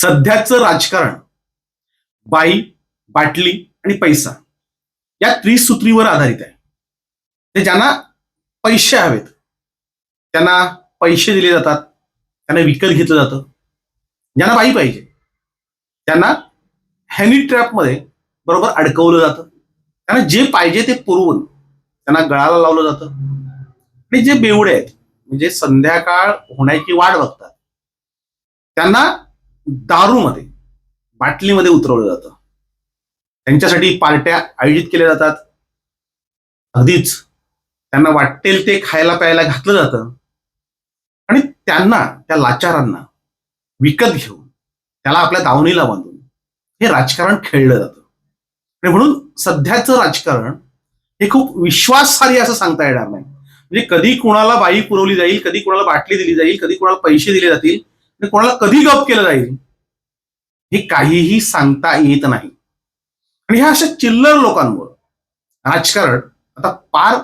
सध्याचं राजकारण बाई बाटली आणि पैसा या त्रिसूत्रीवर आधारित आहे. ते ज्यांना पैसे हवेत त्यांना पैसे दिले जातात त्यांना विकत घेतलं जातं ज्यांना बाई पाहिजे त्यांना हॅनी ट्रॅपमध्ये बरोबर अडकवलं जातं त्यांना जे पाहिजे ते पुरवून त्यांना गळाला लावलं जातं. आणि जे बेवडे आहेत म्हणजे संध्याकाळ होण्याची वाट बघतात त्यांना दारूमध्ये बाटलीमध्ये उतरवलं जातं. त्यांच्यासाठी पार्ट्या आयोजित केल्या जातात. अगदीच त्यांना वाटेल ते खायला प्यायला घातलं जातं. आणि त्यांना त्या लाचारांना विकत घेऊन त्याला आपल्या दावणीला बांधून हे राजकारण खेळलं जातं. आणि म्हणून सध्याचं राजकारण हे खूप विश्वासार्ह असं सांगता येणार नाही. म्हणजे कधी कुणाला बाई पुरवली जाईल कधी कुणाला बाटली दिली जाईल कधी कुणाला पैसे दिले जातील म्हणजे कोणाला कधी गप केलं जाईल? हे काहीही सांगता येत नाही. आणि ह्या अशा चिल्लर लोकांवर राजकारण आता फार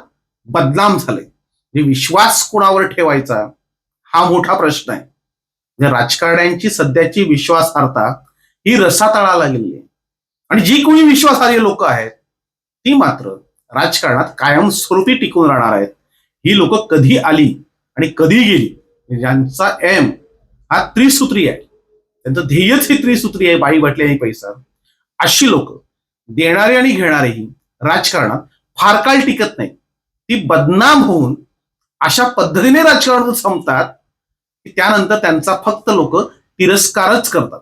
बदनाम झालंय. म्हणजे विश्वास कोणावर ठेवायचा? हा मोठा प्रश्न आहे. म्हणजे राजकारण्यांची सध्याची विश्वासार्हता ही रसातळाला गेली आहे. आणि जी कोणी विश्वासार्ह लोक आहेत ती मात्र राजकारणात कायमस्वरूपी टिकून राहणार आहेत. ही लोक कधी आली आणि कधी गेली? ज्यांचा एम हा त्रिसूत्री आहे. त्यांचं ध्येयच ही त्रिसूत्री आहे बाई बाटली आणि पैसा. अशी लोक देणारे आणि घेणारेही राजकारणात फार काळ टिकत नाही. ती बदनाम होऊन अशा पद्धतीने राजकारण संपतात की त्यानंतर त्यांचा फक्त लोक तिरस्कारच करतात.